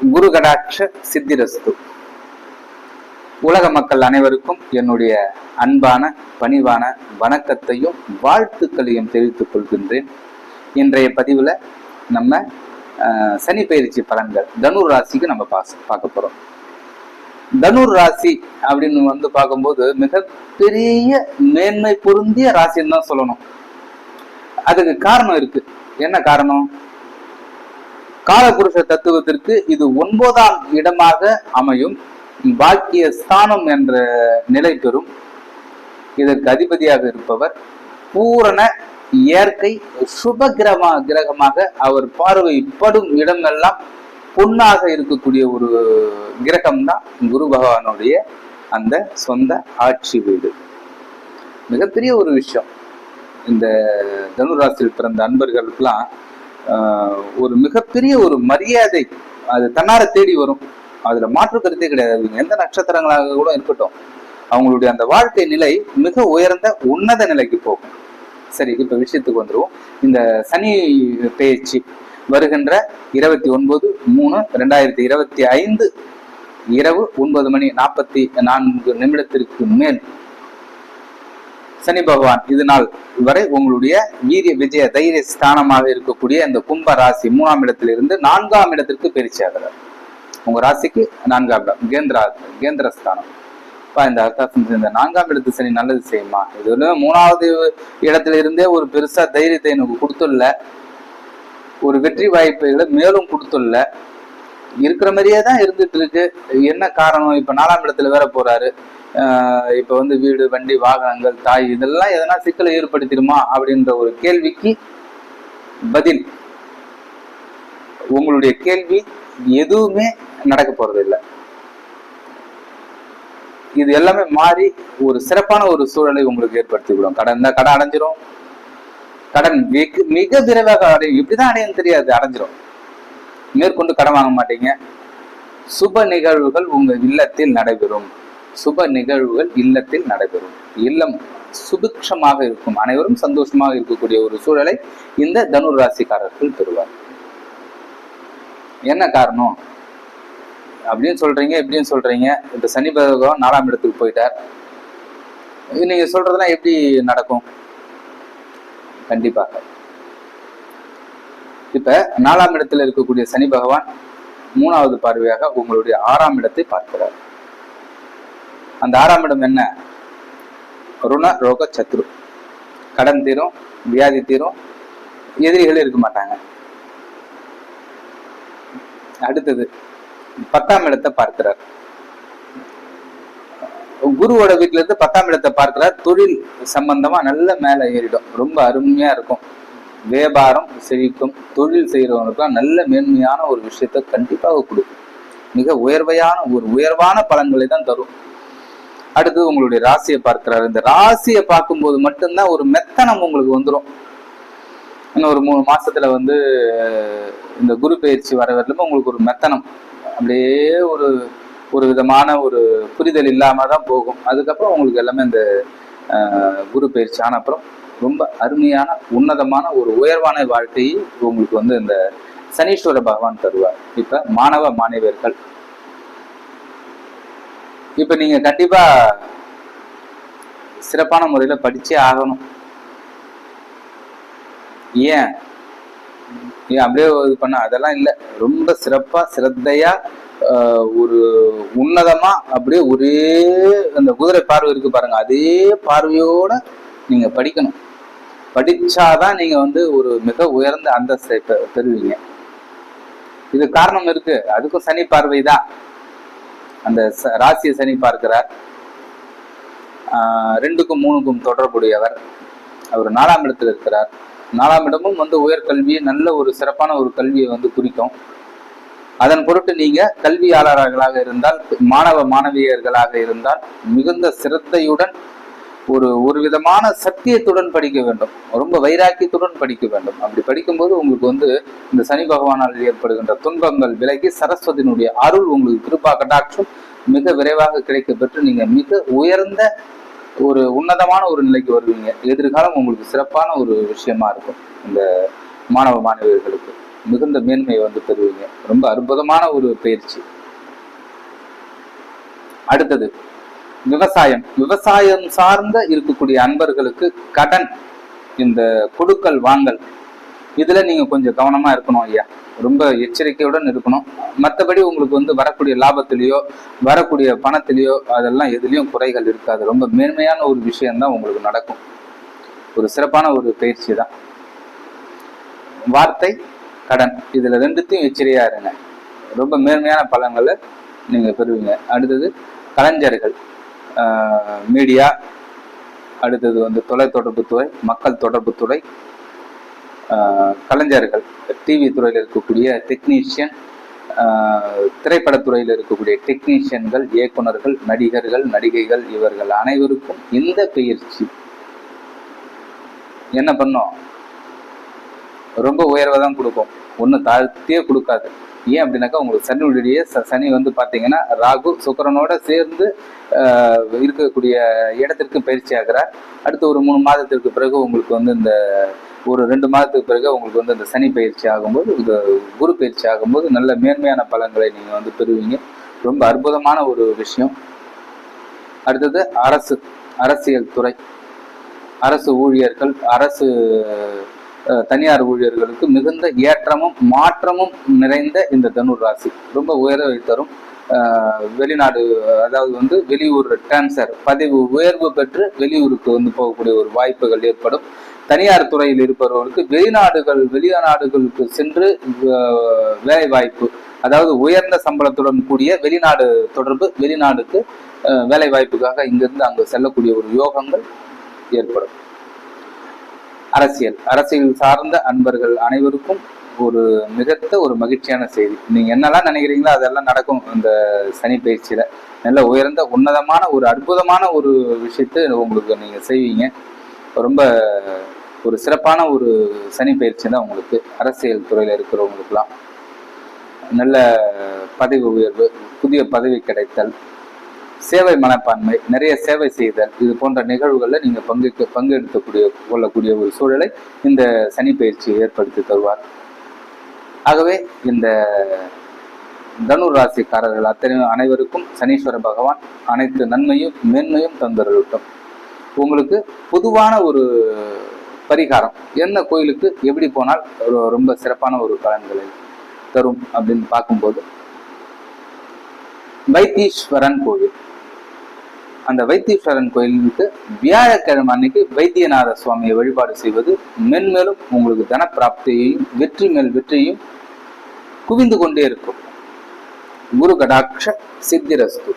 குரு கடாட்ச சித்திரஸ்து. உலக மக்கள் அனைவருக்கும் என்னுடைய அன்பான பணிவான வணக்கத்தையும் வாழ்த்துக்களையும் தெரிவித்துக் கொள்கின்றேன். இன்றைய பதிவுல நம்ம அஹ், சனி பயிற்சி பலன்கள் தனுர் ராசிக்கு நம்ம பார்க்க போறோம். தனுர் ராசி அப்படின்னு வந்து பார்க்கும்போது மிகப்பெரிய மேன்மை பொருந்திய ராசின்னு தான் சொல்லணும். அதுக்கு காரணம் இருக்கு. என்ன காரணம்? காலபுருஷ தத்துவத்திற்கு இது ஒன்பதாம் இடமாக அமையும். பாக்கிய ஸ்தானம் என்ற நிலை பெறும். இதற்கு அதிபதியாக இருப்பவர் பூரண இயற்கை சுப கிரமா கிரகமாக அவர் பார்வைப்படும் இடமெல்லாம் பொன்னாக இருக்கக்கூடிய ஒரு கிரகம்தான் குரு பகவானுடைய அந்த சொந்த ஆட்சி வீடு. மிகப்பெரிய ஒரு விஷயம். இந்த தனுராசியில் பிறந்த அன்பர்களுக்கெல்லாம் ஒரு மிகப்பெரிய ஒரு மரியாதை அது தன்னார தேடி வரும். அதுல மாற்று கருத்தே கிடையாது. எந்த நட்சத்திரங்களாக கூட இருக்கட்டும். அவங்களுடைய அந்த வாழ்க்கை நிலை மிக உயர்ந்த உன்னத நிலைக்கு போகும். சரி இப்ப விஷயத்துக்கு வந்துருவோம். இந்த சனி பேச்சு வருகின்ற இருபத்தி ஒன்பது மூணு ரெண்டாயிரத்தி இருபத்தி ஐந்து இரவு ஒன்பது மணி நாற்பத்தி நான்கு நிமிடத்திற்கு மேல் சனி பகவான் இது நாள் வரை உங்களுடைய வீரிய விஜய தைரிய ஸ்தானமாக இருக்கக்கூடிய இந்த கும்ப ராசி மூணாம் இடத்திலிருந்து நான்காம் இடத்திற்கு பயிற்சியாகிறார் உங்க ராசிக்கு நான்காம் இடம் கேந்திரா கேந்திர ஸ்தானம் அப்பா இந்த அர்த்தாசம் இந்த நான்காம் இடத்து சனி நல்லது செய்யுமா? இது வந்து மூணாவது இடத்துல இருந்தே ஒரு பெருசா தைரியத்தை எனக்கு கொடுத்துள்ள ஒரு வெற்றி வாய்ப்புகளை மேலும் கொடுத்துள்ள இருக்கிற மாதிரியே தான் இருந்துட்டு இருக்கு. என்ன காரணம்? இப்ப நாலாம் இடத்துல வேற போறாரு. ஆஹ் இப்ப வந்து வீடு வண்டி வாகனங்கள் தாய் இதெல்லாம் எதனா சிக்கலை ஏற்படுத்திடுமா அப்படின்ற ஒரு கேள்விக்கு பதில். உங்களுடைய கேள்வி எதுவுமே நடக்க போறது இல்லை. இது எல்லாமே மாறி ஒரு சிறப்பான ஒரு சூழலை உங்களுக்கு ஏற்படுத்தி விடும் கடன் இருந்தால் கடன் அடைஞ்சிரும். கடன் மிக மிக விரைவாக அடையும். இப்படிதான் அடையும் தெரியாது அடைஞ்சிரும். மேற்கொண்டு கடன் வாங்க மாட்டீங்க. சுப நிகழ்வுகள் உங்க இல்லத்தில் நடைபெறும். சுப நிகழ்வுகள் இல்லத்தில் நடைபெறும். இல்லம் சுபிக்ஷமாக இருக்கும். அனைவரும் சந்தோஷமாக இருக்கக்கூடிய ஒரு சூழலை இந்த தனுர் ராசிக்காரர்கள் பெறுவார். என்ன காரணம்? அப்படின்னு சொல்றீங்க இப்படின்னு சொல்றீங்க. இப்ப சனி பகவான் நாலாம் இடத்துக்கு போயிட்டார். நீங்க சொல்றதெல்லாம் எப்படி நடக்கும்? கண்டிப்பாக. இப்ப நாலாம் இடத்துல இருக்கக்கூடிய சனி பகவான் மூணாவது பார்வையாக உங்களுடைய ஆறாம் இடத்தை பார்க்கிறார். அந்த ஆறாம் இடம் என்ன? ருண ரோக சத்ரு. கடன் தீரும் வியாதி தீரும் எதிரிகள் இருக்க மாட்டாங்க. அடுத்தது பத்தாம் இடத்தை பார்க்கிறார். குருவோட வீட்டுல இருந்து பத்தாம் இடத்தை பார்க்கிறார். தொழில் சம்பந்தமா நல்ல மேல ஏறிடும். ரொம்ப அருமையா இருக்கும். வியாபாரம் செழிக்கும் தொழில் செய்கிறவங்களுக்குலாம் நல்ல மேன்மையான ஒரு விஷயத்தை கண்டிப்பாக கொடுக்கும். மிக உயர்வையான ஒரு உயர்வான பலன்களை தான் தரும். அடுத்து உங்களுடைய ராசியை பார்க்கிறாரு. இந்த ராசியை பார்க்கும்போது மட்டும்தான் ஒரு மெத்தனம் உங்களுக்கு வந்துடும் இன்னும் ஒரு மூணு மாசத்துல வந்து இந்த குரு பயிற்சி வர வரலும் உங்களுக்கு ஒரு மெத்தனம். அப்படியே ஒரு ஒரு விதமான ஒரு புரிதல் இல்லாம தான் போகும். அதுக்கப்புறம் உங்களுக்கு எல்லாமே இந்த குரு பயிற்சி ஆன அப்புறம் ரொம்ப அருமையான உன்னதமான ஒரு உயர்வான வாழ்க்கையை உங்களுக்கு வந்து இந்த சனீஸ்வர பகவான் தருவார். இப்ப மாணவ மாணவியர்கள். இப்ப நீங்க கண்டிப்பா சிறப்பான முறையில படிச்சே ஆகணும். ஏன்? ஏன் அப்படியே இது பண்ண அதெல்லாம் இல்லை. ரொம்ப சிறப்பா சிரத்தையா ஒரு உன்னதமா அப்படியே ஒரே அந்த குதிரை பார்வை இருக்கு பாருங்க. அதே பார்வையோட நீங்க படிக்கணும். படிச்சாதான் நீங்க வந்து ஒரு மிக உயர்ந்த அந்தஸ்தை பெறுவீங்க. இது காரணம் இருக்கு. அதுக்கும் சனி பார்வை தான் அந்த ராசியை சனி பார்க்கிறார். ரெண்டுக்கும் மூணுக்கும் தொடர்புடையவர். அவர் நாலாம் இடத்துல இருக்கிறார். நாலாம் இடமும் வந்து உயர்கல்வி நல்ல ஒரு சிறப்பான ஒரு கல்வியை வந்து குறிக்கும். அதன் பொருட்டு நீங்க கல்வியாளர்களாக இருந்தால் மாணவ மாணவியர்களாக இருந்தால் மிகுந்த சிரத்தையுடன் ஒரு ஒரு விதமான சத்தியத்துடன் படிக்க வேண்டும். ரொம்ப வைராக்கியத்துடன் படிக்க வேண்டும். அப்படி படிக்கும்போது உங்களுக்கு வந்து இந்த சனி பகவானால் ஏற்படுகின்ற துன்பங்கள் விலகி சரஸ்வதியினுடைய அருள் உங்களுக்கு கிருபா கட்டாட்சம் மிக விரைவாக கிடைக்க பெற்று நீங்க மிக உயர்ந்த ஒரு உன்னதமான ஒரு நிலைக்கு வருவீங்க. எதிர்காலம் உங்களுக்கு சிறப்பான ஒரு விஷயமா இருக்கும். இந்த மாணவ மாணவியர்களுக்கு மிகுந்த மேன்மையை வந்து பெறுவீங்க. ரொம்ப அற்புதமான ஒரு பயிற்சி. அடுத்தது விவசாயம். விவசாயம் சார்ந்த இருக்கக்கூடிய அன்பர்களுக்கு கடன் இந்த கொடுக்கல் வாங்கல் இதுல நீங்க கொஞ்சம் கவனமா இருக்கணும் ஐயா. ரொம்ப எச்சரிக்கையுடன் இருக்கணும். மற்றபடி உங்களுக்கு வந்து வரக்கூடிய லாபத்திலேயோ வரக்கூடிய பணத்திலேயோ அதெல்லாம் எதுலேயும் குறைகள் இருக்காது. ரொம்ப மேன்மையான ஒரு விஷயம்தான் உங்களுக்கு நடக்கும். ஒரு சிறப்பான ஒரு பயிற்சி தான் வார்த்தை கடன் இதுல ரெண்டுத்தையும் எச்சரிக்கையா இருங்க. ரொம்ப மேன்மையான பலன்களை நீங்க பெறுவீங்க. அடுத்தது கலைஞர்கள். மீடியா அடுத்தது வந்து தொலைத்தொடர்புத்துறை மக்கள் தொடர்புத்துறை கலைஞர்கள் டிவி துறையில் இருக்கக்கூடிய டெக்னீஷியன் திரைப்படத்துறையில் இருக்கக்கூடிய டெக்னீஷியன்கள் இயக்குனர்கள் நடிகர்கள் நடிகைகள் இவர்கள் அனைவருக்கும் இந்த பயிற்சி என்ன பண்ணும்? ரொம்ப உயர்வை தான் கொடுக்கும். ஒன்றும் தாழ்த்தியே கொடுக்காது. ஏன் அப்படின்னாக்கா உங்களுக்கு சனியுடைய ச- சனி வந்து பார்த்தீங்கன்னா ராகு சுக்கரனோட சேர்ந்து இருக்கக்கூடிய இடத்திற்கு பயிற்சி ஆகிறார். அடுத்து ஒரு மூணு மாதத்திற்கு பிறகு உங்களுக்கு வந்து இந்த ஒரு ரெண்டு மாதத்துக்கு பிறகு உங்களுக்கு வந்து இந்த சனி பயிற்சி ஆகும்போது இந்த குரு பயிற்சி ஆகும்போது நல்ல மேன்மையான பலன்களை நீங்கள் வந்து பெறுவீங்க. ரொம்ப அற்புதமான ஒரு விஷயம். அடுத்தது அரசு அரசியல் துறை. அரசு ஊழியர்கள் அரசு தனியார் ஊழியர்களுக்கு மிகுந்த ஏற்றமும் மாற்றமும் நிறைந்த இந்த தனுர் ராசி. ரொம்ப உயர்வை தரும். வெளிநாடு அதாவது வந்து வெளியூர் டிரான்ஸ்ஃபர் பதவி உயர்வு பெற்று வெளியூருக்கு வந்து போகக்கூடிய ஒரு வாய்ப்புகள் ஏற்படும். தனியார் துறையில் இருப்பவர்களுக்கு வெளிநாடுகள் வெளிநாடுகளுக்கு சென்று வேலை வாய்ப்பு அதாவது உயர்ந்த சம்பளத்துடன் கூடிய வெளிநாடு தொடர்பு வெளிநாடுக்கு வேலை வாய்ப்புக்காக இங்கிருந்து அங்கு செல்லக்கூடிய ஒரு யோகங்கள் ஏற்படும். அரசியல். அரசியல் சார்ந்த அன்பர்கள் அனைவருக்கும் ஒரு மிகத்த ஒரு மகிழ்ச்சியான செய்தி. நீங்க என்னெல்லாம் நினைக்கிறீங்களோ அதெல்லாம் நடக்கும் இந்த சனி பயிற்சியில. நல்ல உயர்ந்த உன்னதமான ஒரு அற்புதமான ஒரு விஷயத்தை உங்களுக்கு நீங்க செய்வீங்க. ரொம்ப ஒரு சிறப்பான ஒரு சனி பயிற்சி தான் உங்களுக்கு. அரசியல் துறையில இருக்கிறவங்களுக்குலாம் நல்ல பதவி உயர்வு புதிய பதவி கிடைத்தல் சேவை மனப்பான்மை நிறைய சேவை செய்தல் இது போன்ற நிகழ்வுகளில் நீங்க பங்கு பங்கெடுக்கக்கூடிய கொள்ளக்கூடிய ஒரு சூழலை இந்த சனி பயிற்சி ஏற்படுத்தி தருவார். ஆகவே இந்த தனுர் ராசிக்காரர்கள் அத்தனை அனைவருக்கும் சனீஸ்வர பகவான் அனைத்து நன்மையும் மேன்மையும் தந்தருட்டும் உங்களுக்கு பொதுவான ஒரு பரிகாரம் என்ன கோயிலுக்கு எப்படி போனால் ரொம்ப சிறப்பான ஒரு பலன்களை தரும் அப்படின்னு பார்க்கும்போது வைத்தீஸ்வரன் கோவில் அந்த வைத்தீஸ்வரன் கோயிலுக்கு வியாழக்கிழமை அன்னைக்கு வைத்தியநாத சுவாமியை வழிபாடு செய்வது மென்மேலும் உங்களுக்கு தனப்பிராப்தியையும் வெற்றி மேல் வெற்றியும் குவிந்து கொண்டே இருக்கும். குரு கடாட்ச சித்திரஸ்து.